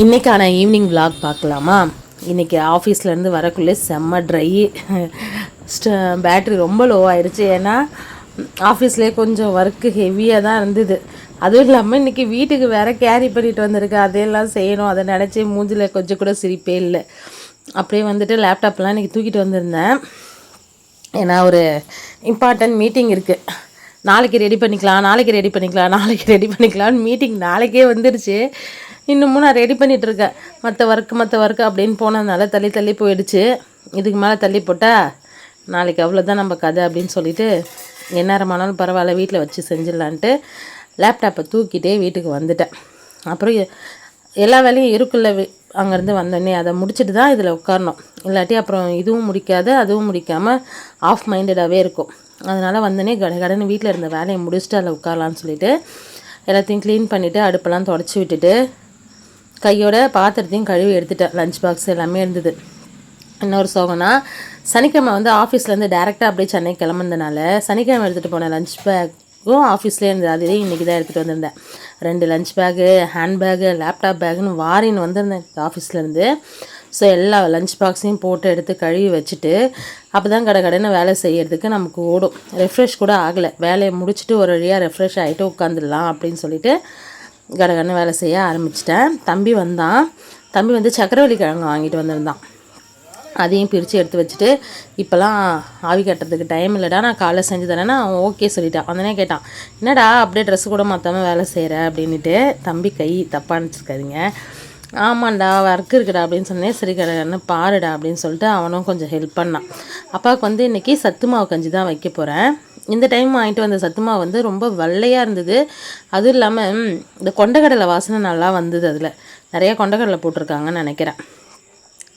இன்றைக்கான evening vlog பார்க்கலாமா? இன்றைக்கி ஆஃபீஸ்லேருந்து வரக்குள்ளே செம்ம ட்ரை பேட்ரி ரொம்ப லோ ஆயிடுச்சு ஏன்னா ஆஃபீஸ்லேயே கொஞ்சம் ஒர்க்கு ஹெவியாக தான் இருந்தது. அதுவும் இல்லாமல் இன்றைக்கி வீட்டுக்கு வேற கேரி பண்ணிட்டு வந்திருக்கேன். அதையெல்லாம் செய்யணும். அதை நினச்சி மூஞ்சில் கொஞ்சம் கூட சிரிப்பே இல்லை. அப்படியே வந்துட்டு லேப்டாப்லாம் இன்றைக்கி தூக்கிட்டு வந்திருந்தேன். ஏன்னா ஒரு இம்பார்ட்டன்ட் மீட்டிங் இருக்குது நாளைக்கு ரெடி பண்ணிக்கலாம் நாளைக்கு ரெடி பண்ணிக்கலாம் நாளைக்கு ரெடி பண்ணிக்கலாம்னு மீட்டிங் நாளைக்கே வந்துடுச்சு இன்னமும் நான் ரெடி பண்ணிகிட்ருக்கேன் இருக்கேன் மற்ற ஒர்க்கு மற்ற ஒர்க்கு அப்படின்னு போனதுனால தள்ளி தள்ளி போயிடுச்சு. இதுக்கு மேலே தள்ளி போட்டால் நாளைக்கு அவ்வளோதான் நம்ம கதை அப்படின்னு சொல்லிட்டு எந்நேரமானாலும் பரவாயில்ல வீட்டில் வச்சு செஞ்சிடலான்ட்டு லேப்டாப்பை தூக்கிட்டே வீட்டுக்கு வந்துட்டேன். அப்புறம் எல்லா வேலையும் இருக்குல்ல அங்கேருந்து வந்தோடனே அதை முடிச்சுட்டு தான் இதில் உட்காரணும். இல்லாட்டி அப்புறம் இதுவும் முடிக்காது அதுவும் முடிக்காமல் ஆஃப் மைண்டடாகவே இருக்கும். அதனால் வந்தோடனே கட கடன்னு வீட்டில் இருந்த வேலையை முடிச்சுட்டு அதில் உட்காரலான்னு சொல்லிட்டு எல்லாத்தையும் க்ளீன் பண்ணிவிட்டு அடுப்பெல்லாம் தொடச்சி விட்டுட்டு கையோட பாத்திரத்தையும் கழுவி எடுத்துட்டேன். லஞ்ச் பாக்ஸ் எல்லாமே இருந்தது. இன்னொரு சோகம்னா சனிக்கிழமை வந்து ஆஃபீஸ்லேருந்து டேரெக்டாக அப்படியே சென்னை கிளம்புனதுனால சனிக்கிழமை எடுத்துகிட்டு போனேன் லஞ்ச் பேக்கும் ஆஃபீஸ்லேயே இருந்தது. அதுவே இன்றைக்கி தான் எடுத்துகிட்டு வந்திருந்தேன். ரெண்டு lunch bag hand bag laptop பேகுன்னு வாரின்னு வந்திருந்தேன் ஆஃபீஸ்லேருந்து ஸோ எல்லா லஞ்ச் பாக்ஸையும் போட்டு எடுத்து கழுவி வச்சுட்டு அப்போ தான் கடை கடைன்னு வேலை செய்கிறதுக்கு நமக்கு ஓடும். ரெஃப்ரெஷ் கூட ஆகலை. வேலையை முடிச்சுட்டு ஒரு வழியாக ரெஃப்ரெஷ் ஆகிட்டு உட்காந்துடலாம் அப்படின்னு சொல்லிட்டு கடகடன்னு வேலை செய்ய ஆரம்பிச்சிட்டேன். தம்பி வந்தான். தம்பி வந்து சக்கரவள்ளி கிழங்கு வாங்கிட்டு வந்திருந்தான். அதையும் பிரித்து எடுத்து வச்சுட்டு இப்போலாம் ஆவி கட்டுறதுக்கு டைம் இல்லைடா நான் காலைல செஞ்சு தரேன்னா அவன் ஓகே சொல்லிட்டான். வந்தனே கேட்டான் என்னடா அப்படியே ட்ரெஸ் கூட மாற்றாமல் வேலை செய்கிற அப்படின்ட்டு தம்பி கை தப்பாக நினச்சிருக்காதிங்க ஆமாண்டா ஒர்க் இருக்குடா அப்படின்னு சொன்னேன். சரி கடன்னு பாருடா அப்படின்னு சொல்லிட்டு அவனும் கொஞ்சம் ஹெல்ப் பண்ணான். அப்பாவுக்கு வந்து இன்றைக்கி சத்து மாவு கஞ்சி தான் வைக்க போகிறேன் இந்த டைம் வாங்கிட்டு வந்த சத்து மாவு வந்து ரொம்ப வெள்ளையாக இருந்தது. அதுவும் இல்லாமல் இந்த கொண்டக்கடலை வாசனை நல்லா வந்தது அதில். நிறைய கொண்டக்கடலை போட்டிருக்காங்கன்னு நினைக்கிறேன்.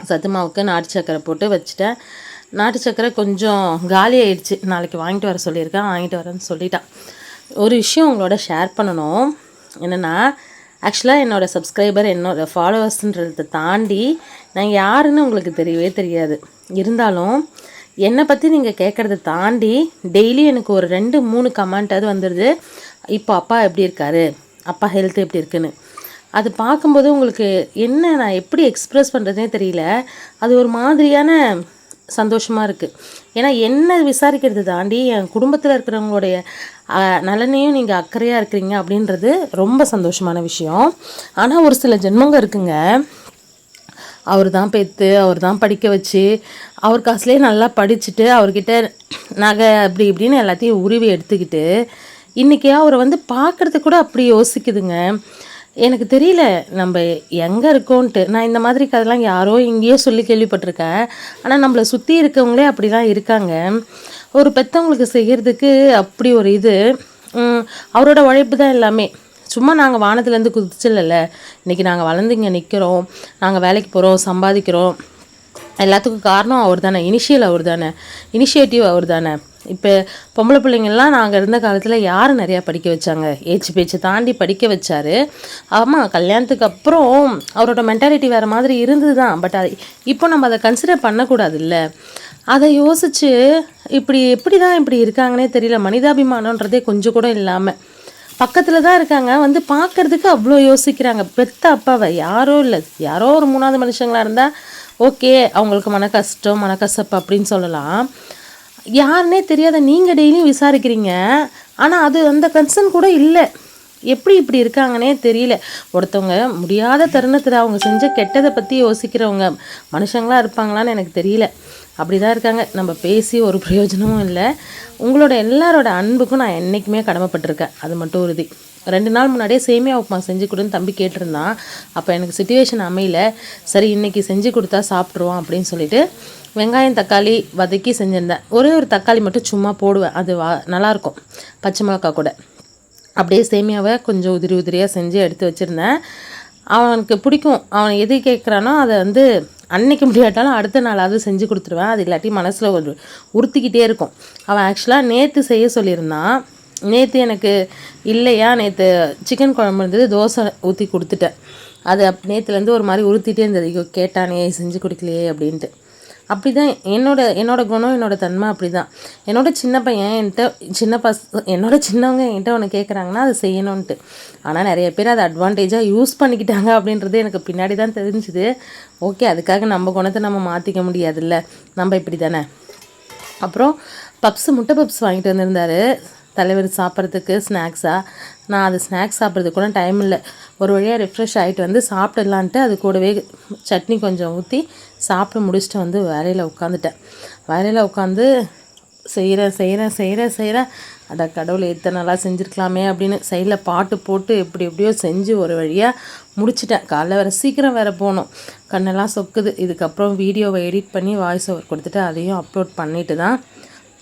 சத்து மாவுக்கு நாட்டு சக்கரை போட்டு வச்சுட்டேன். நாட்டு சக்கரை கொஞ்சம் காலி ஆயிடுச்சு. நாளைக்கு வாங்கிட்டு வர சொல்லியிருக்கேன். வாங்கிட்டு வரேன்னு சொல்லிட்டான். ஒரு விஷயம் உங்களோட ஷேர் பண்ணணும். என்னென்னா ஆக்சுவலாக என்னோடய சப்ஸ்கிரைபர் என்னோடய ஃபாலோவர்ஸ்ன்றதை தாண்டி நான் யாருன்னு உங்களுக்கு தெரியவே தெரியாது. இருந்தாலும் என்னை பற்றி நீங்கள் கேட்குறத தாண்டி டெய்லி எனக்கு ஒரு ரெண்டு மூணு கமெண்ட்டாவது வந்துடுது இப்போ அப்பா எப்படி இருக்காரு? அப்பா ஹெல்த் எப்படி இருக்குன்னு? அது பார்க்கும்போது உங்களுக்கு என்ன நான் எப்படி எக்ஸ்ப்ரெஸ் பண்ணுறதுனே தெரியல. அது ஒரு மாதிரியான சந்தோஷமாக இருக்குது ஏன்னா என்ன விசாரிக்கிறது? தாண்டி என் குடும்பத்தில் இருக்கிறவங்களுடைய நலனையும் நீங்கள் அக்கறையாக இருக்கிறீங்க அப்படின்றது ரொம்ப சந்தோஷமான விஷயம். ஆனால் ஒரு சில ஜென்மங்க இருக்குங்க. அவர் தான் பெற்று அவர் தான் படிக்க வச்சு அவர் காசுலேயே நல்லா படிச்சுட்டு அவர்கிட்ட நகை அப்படி இப்படின்னு எல்லாத்தையும் உருவி எடுத்துக்கிட்டு இன்றைக்கி அவரை வந்து பார்க்குறதுக்கு கூட அப்படி யோசிக்குதுங்க. எனக்கு தெரியல நம்ம எங்கே இருக்கோன்ட்டு. நான் இந்த மாதிரி கதைலாம் யாரோ எங்கேயோ சொல்லி கேள்விப்பட்டிருக்கேன். ஆனால் நம்மளை சுற்றி இருக்கவங்களே அப்படி தான் இருக்காங்க. ஒரு பெற்றவங்களுக்கு செய்கிறதுக்கு அப்படி ஒரு இது. அவரோட உழைப்பு தான் எல்லாமே. சும்மா நாங்கள் வானத்துலேருந்து குதிச்சில்லல இன்றைக்கி நாங்கள் வளர்ந்து இங்கே நிற்கிறோம் நாங்கள் வேலைக்கு போகிறோம் சம்பாதிக்கிறோம். எல்லாத்துக்கும் காரணம் அவர் தானே இனிஷியல் அவர் தானே இனிஷியேட்டிவ் அவர் தானே இப்போ பொம்பளை பிள்ளைங்கள்லாம் நாங்கள் இருந்த காலத்தில் யார் நிறையா படிக்க வச்சாங்க? ஏச்சு பேச்சு தாண்டி படிக்க வச்சாரு. ஆமாம் கல்யாணத்துக்கு அப்புறம் அவரோட மென்டாலிட்டி வேறு மாதிரி இருந்தது தான் பட் அது இப்போ நம்ம அதை கன்சிடர் பண்ணக்கூடாதுல்ல. அதை யோசிச்சு இப்படி எப்படி தான் இப்படி இருக்காங்கன்னே தெரியல. மனிதாபிமானன்றதே கொஞ்சம் கூட இல்லாமல் பக்கத்தில் தான் இருக்காங்க. வந்து பார்க்கறதுக்கு அவ்வளோ யோசிக்கிறாங்க. பெத்த அப்பாவை யாரோ இல்லை. யாரோ ஒரு மூணாவது மனுஷங்களா இருந்தால் ஓகே அவங்களுக்கு மன கஷ்டம் மனக்கசப்பு அப்படின்னு சொல்லலாம். யாருன்னே தெரியாத நீங்கள் டெய்லியும் விசாரிக்கிறீங்க. ஆனால் அது அந்த கன்சர்ன் கூட இல்லை. எப்படி இப்படி இருக்காங்கன்னே தெரியல. ஒருத்தவங்க முடியாத தருணத்தில் அவங்க செஞ்ச கெட்டதை பற்றி யோசிக்கிறவங்க மனுஷங்களாக இருப்பாங்களான்னு எனக்கு தெரியல. அப்படி தான் இருக்காங்க. நம்ம பேசி ஒரு பிரயோஜனமும் இல்லை. உங்களோட எல்லாரோட அன்புக்கும் நான் என்றைக்குமே கடமைப்பட்டிருக்கேன். அது மட்டும் உறுதி. ரெண்டு நாள் முன்னாடியே சேமியா உப்புமா செஞ்சு கொடுன்னு தம்பி கேட்டிருந்தான் அப்போ எனக்கு சுச்சுவேஷன் அமையல. சரி இன்னைக்கு செஞ்சு கொடுத்தா சாப்பிட்ருவோம் அப்படின்னு சொல்லிட்டு வெங்காயம் தக்காளி வதக்கி செஞ்சுருந்தேன். ஒரே ஒரு தக்காளி மட்டும் சும்மா போடுவேன். அது வா நல்லாயிருக்கும் பச்சை மிளகா கூட. அப்படியே சேமியாவை கொஞ்சம் உதிரி உதிரியாக செஞ்சு எடுத்து வச்சுருந்தேன். அவனுக்கு பிடிக்கும். அவன் எது கேட்குறானோ அதை வந்து அன்னைக்கு முடியாட்டாலும் அடுத்த நாளாவது செஞ்சு கொடுத்துருவேன். அது இல்லாட்டி மனசில் ஒரு உறுத்திக்கிட்டே இருக்கும். அவன் ஆக்சுவலாக நேற்று செய்ய சொல்லியிருந்தான். நேற்று எனக்கு இல்லையா? நேற்று சிக்கன் குழம்பு இருந்தது தோசை ஊற்றி கொடுத்துட்டேன். அது அப் நேற்றுலேருந்து ஒரு மாதிரி உறுத்திட்டே இருந்தது. ஐயோ கேட்டானே செஞ்சு கொடுக்கலையே அப்படின்ட்டு. அப்படி தான் என்னோட என்னோடய குணம் என்னோடய தன்மை அப்படி தான் என்னோட சின்ன பையன் என்கிட்ட சின்ன பஸ் என்னோட சின்னவங்க என்கிட்ட ஒன்று கேட்குறாங்கன்னா அதை செய்யணுன்ட்டு ஆனால் நிறைய பேர் அதை அட்வான்டேஜாக யூஸ் பண்ணிக்கிட்டாங்க அப்படின்றது எனக்கு பின்னாடி தான் தெரிஞ்சுது. ஓகே அதுக்காக நம்ம குணத்தை நம்ம மாற்றிக்க முடியாதுல்ல. நம்ம இப்படி தானே அப்புறம் பப்ஸு முட்டை பப்ஸ் வாங்கிட்டு வந்திருந்தாரு. தலைவர் சாப்பிட்றதுக்கு ஸ்நாக்ஸாக நான் அது ஸ்நாக்ஸ் சாப்பிட்றதுக்கு கூட டைம் இல்லை. ஒரு வழியாக ரெஃப்ரெஷ் ஆகிட்டு வந்து சாப்பிடலான்ட்டு அது கூடவே சட்னி கொஞ்சம் ஊற்றி சாப்பிட்டு முடிச்சுட்டு வந்து வேலையில் உட்காந்துட்டேன் வேலையில் உட்காந்து செய்கிறேன் செய்கிறேன் செய்கிறேன் செய்கிறேன் அட கடவுள் எத்தனை நல்லா செஞ்சுருக்கலாமே அப்படின்னு சைடில் பாட்டு போட்டு எப்படி எப்படியோ செஞ்சு ஒரு வழியாக முடிச்சிட்டேன். காலைல வேறு சீக்கிரம் வேறு போகணும். கண்ணெல்லாம் சொக்குது. இதுக்கப்புறம் வீடியோவை எடிட் பண்ணி வாய்ஸ் ஓவர் கொடுத்துட்டு அதையும் அப்லோட் பண்ணிட்டு தான்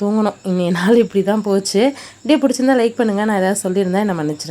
தூங்கணும். இன்னைய நாள் இப்படி தான் போச்சு. இப்படியே பிடிச்சிருந்தா லைக் பண்ணுங்கள் நான் ஏதாவது சொல்லியிருந்தேன் என்ன மன்னிச்சிருந்தேன்